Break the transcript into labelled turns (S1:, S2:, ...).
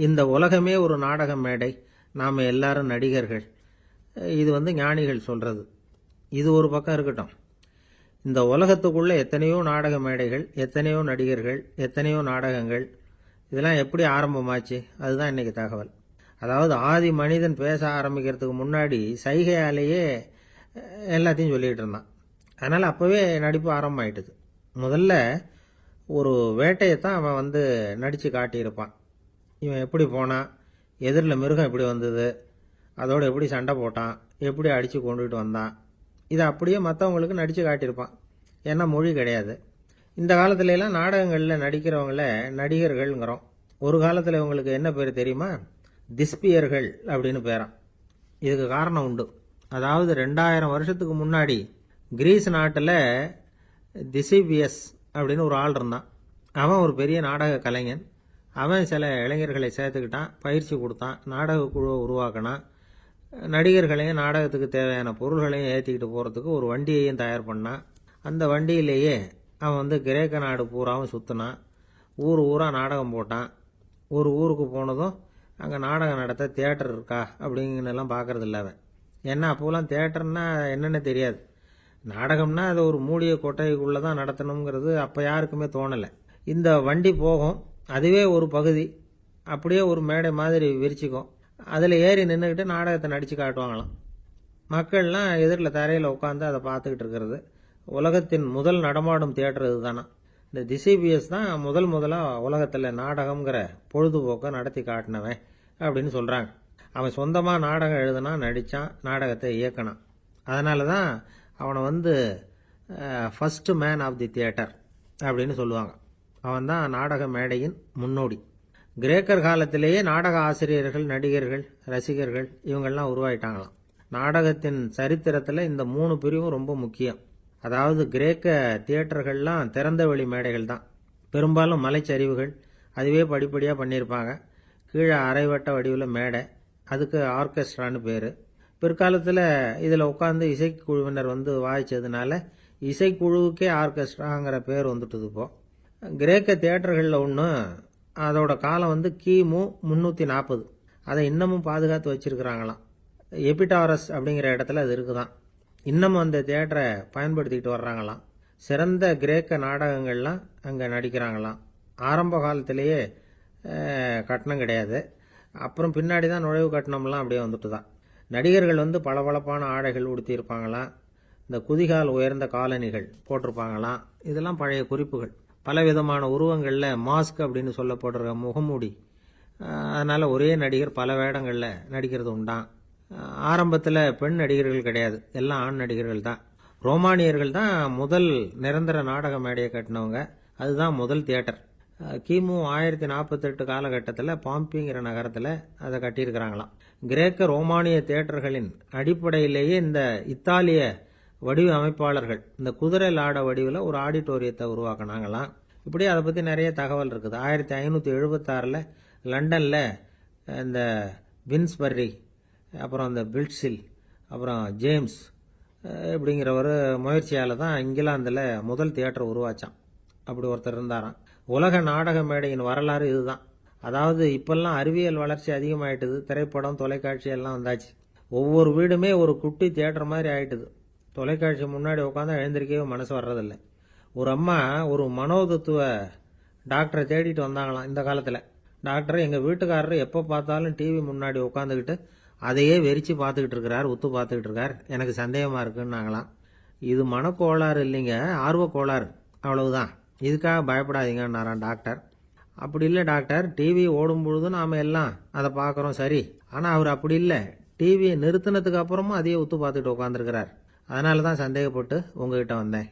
S1: இந்த உலகமே ஒரு நாடக மேடை. நாம் எல்லாரும் நடிகர்கள். இது வந்து ஞானிகள் சொல்கிறது இது ஒரு பக்கம் இருக்கட்டும். இந்த உலகத்துக்குள்ளே எத்தனையோ நாடக மேடைகள் எத்தனையோ நடிகர்கள் எத்தனையோ நாடகங்கள். இதெல்லாம் எப்படி ஆரம்பமாச்சு? அதுதான் இன்றைக்கி தகவல். அதாவது ஆதி மனிதன் பேச ஆரம்பிக்கிறதுக்கு முன்னாடி சைகையாலேயே எல்லாத்தையும் சொல்லிகிட்டு இருந்தான். அதனால் அப்போவே நடிப்பு ஆரம்பமாயிட்டுது. முதல்ல ஒரு வேட்டையை தான் அவன் வந்து நடித்து காட்டியிருப்பான். இவன் எப்படி போனான் எதிரில் மிருகம் எப்படி வந்தது. அதோடு எப்படி சண்டை போட்டான்? எப்படி அடித்து கொண்டுகிட்டு வந்தான்? இதை அப்படியே மற்றவங்களுக்கு நடித்து காட்டியிருப்பான். ஏன்னா மொழி கிடையாது. இந்த காலத்துலலாம் நாடகங்களில் நடிக்கிறவங்கள நடிகர்கள்ங்கிறோம். ஒரு காலத்தில் இவங்களுக்கு என்ன பேர் தெரியுமா? திஸ்பியர்கள் அப்படின்னு பேரான் இதுக்கு காரணம் உண்டு. அதாவது ரெண்டாயிரம் வருஷத்துக்கு முன்னாடி கிரீஸ் நாட்டில் திசிபியஸ் அப்படின்னு ஒரு ஆள் இருந்தான். அவன் ஒரு பெரிய நாடக கலைஞன். அவன் சில இளைஞர்களை சேர்த்துக்கிட்டான் பயிற்சி கொடுத்தான் நாடக குழுவை உருவாக்கினான். நடிகர்களையும் நாடகத்துக்கு தேவையான பொருள்களையும் ஏற்றிக்கிட்டு போகிறதுக்கு ஒரு வண்டியையும் தயார் பண்ணான். அந்த வண்டியிலேயே அவன் வந்து கிரேக்க நாடு பூராவும் சுற்றினான் ஊர் ஊராக நாடகம் போட்டான். ஒரு ஊருக்கு போனதும் அங்கே நாடகம் நடத்த தேட்டர் இருக்கா அப்படிங்கன்னெல்லாம் பார்க்குறது இல்லை அவன். ஏன்னா அப்போலாம் தேட்டர்னால் என்னென்னு தெரியாது. நாடகம்னா அது ஒரு மூடிய கொட்டைக்குள்ளே தான் நடத்தணுங்கிறது அப்போ யாருக்குமே தோணலை. இந்த வண்டி போகும். அதுவே ஒரு பகுதி. அப்படியே ஒரு மேடை மாதிரி விரிச்சிக்கும். அதில் ஏறி நின்றுக்கிட்டு நாடகத்தை நடித்து காட்டுவாங்களாம். மக்கள்லாம் எதிரில் தரையில் உட்காந்து அதை பார்த்துக்கிட்டு இருக்கிறது. உலகத்தின் முதல் நடமாடும் தியேட்டர் இதுதானா? இந்த திசிபிஎஸ் தான் முதல் முதலாக உலகத்தில் நாடகம்ங்கிற பொழுதுபோக்கை நடத்தி காட்டினவன் அப்படின்னு சொல்கிறாங்க அவன் சொந்தமாக நாடகம் எழுதுனா நடித்தான் நாடகத்தை இயக்கினான். அதனால தான் அவனை வந்து first man of the theatre அப்படின்னு சொல்லுவாங்க. அவன் தான் நாடக மேடையின் முன்னோடி. கிரேக்கர் காலத்திலேயே நாடக ஆசிரியர்கள் நடிகர்கள் ரசிகர்கள் இவங்கெல்லாம் உருவாயிட்டாங்களாம். நாடகத்தின் சரித்திரத்தில் இந்த மூணு பிரிவும் ரொம்ப முக்கியம். அதாவது கிரேக்க தியேட்டர்கள்லாம் திறந்த வெளி மேடைகள் தான். பெரும்பாலும் மலைச்சரிவுகள் அதுவே படிப்படியாக பண்ணியிருப்பாங்க. கீழே அரைவட்ட வடிவில் மேடை அதுக்கு ஆர்கெஸ்ட்ரான்னு பேர். பிற்காலத்தில் இதில் உட்காந்து இசைக்குழுவினர் வந்து வாய்ச்சதுனால இசைக்குழுவுக்கே ஆர்கெஸ்ட்ராங்கிற பேர் வந்துட்டுது இப்போ. கிரேக்க தேட்டர்களில் ஒன்று அதோட காலம் வந்து கிமு முந்நூற்றி நாற்பது அதை இன்னமும் பாதுகாத்து வச்சுருக்கிறாங்களாம். எபிடாரஸ் அப்படிங்கிற இடத்துல அது இருக்குதான். இன்னமும் அந்த தேட்டரை பயன்படுத்திக்கிட்டு வர்றாங்களாம். சிறந்த கிரேக்க நாடகங்கள்லாம் அங்கே நடிக்கிறாங்களாம். ஆரம்ப காலத்திலேயே கட்டணம் கிடையாது. அப்புறம் பின்னாடி தான் நுழைவு கட்டணம்லாம் அப்படியே வந்துட்டு தான் நடிகர்கள் வந்து பளபளப்பான ஆடைகள் உடுத்தியிருப்பாங்களாம் இந்த குதிகால் உயர்ந்த காலணிகள் போட்டிருப்பாங்களாம். இதெல்லாம் பழைய குறிப்புகள். பலவிதமான உருவங்களில் மாஸ்க் அப்படின்னு சொல்லப்படுற முகமூடி. அதனால் ஒரே நடிகர் பல வேடங்களில் நடிக்கிறது உண்டாம். ஆரம்பத்தில் பெண் நடிகர்கள் கிடையாது. எல்லாம் ஆண் நடிகர்கள் தான். ரோமானியர்கள் தான் முதல் நிரந்தர நாடக மேடையை கட்டினவங்க. அதுதான் முதல் தியேட்டர். கிமு ஆயிரத்தி நாற்பத்தெட்டு காலகட்டத்தில் பாம்பிங்கிற நகரத்தில் அதை கட்டியிருக்கிறாங்களாம். கிரேக்க ரோமானிய தியேட்டர்களின் அடிப்படையிலேயே இந்த இத்தாலிய வடிவமைப்பாளர்கள். இந்த குதிரை லாட வடிவில் ஒரு ஆடிட்டோரியத்தை உருவாக்குனாங்களாம். இப்படி அதை பற்றி நிறைய தகவல் இருக்குது. ஆயிரத்தி ஐநூற்றி எழுபத்தாறில் லண்டனில் இந்த வின்ஸ்பர்ரி அப்புறம் இந்த பில்ட்ஸில் அப்புறம் ஜேம்ஸ் இப்படிங்கிற ஒரு முயற்சியால் தான் இங்கிலாந்தில் முதல் தியேட்டர் உருவாச்சான் அப்படி ஒருத்தர் இருந்தாராம். உலக நாடக மேடையின் வரலாறு இதுதான். அதாவது இப்பெல்லாம் அறிவியல் வளர்ச்சி அதிகமாயிட்டுது. திரைப்படம் தொலைக்காட்சி எல்லாம் வந்தாச்சு. ஒவ்வொரு வீடுமே ஒரு குட்டி தியேட்டர் மாதிரி ஆயிட்டுது. தொலைக்காட்சி முன்னாடி உட்காந்து எழுந்திருக்கவே மனசு வர்றதில்லை. ஒரு அம்மா ஒரு மனோதத்துவ டாக்டரை தேடிட்டு வந்தாங்களாம் இந்த காலத்தில். டாக்டர் எங்கள் வீட்டுக்காரர் எப்போ பார்த்தாலும் டிவி முன்னாடி உட்காந்துக்கிட்டு அதையே வெறிச்சு பார்த்துக்கிட்டு இருக்கிறார் உத்து பார்த்துக்கிட்டு இருக்கார். எனக்கு சந்தேகமாக இருக்குன்னாங்களாம் இது மனக்கோளாறு இல்லைங்க ஆர்வ கோளாறு. அவ்வளவுதான். இதுக்காக பயப்படாதீங்கன்னாராம் டாக்டர். அப்படி இல்லை டாக்டர் டிவி ஓடும் பொழுது நாம் எல்லாம் அதை பார்க்குறோம் சரி. ஆனால் அவர் அப்படி இல்லை. டிவியை நிறுத்தினதுக்கு அப்புறமும் அதையே உத்து பார்த்துட்டு உட்காந்துருக்கிறார் அதனால தான் சந்தேகப்பட்டு உங்ககிட்ட வந்தேன்.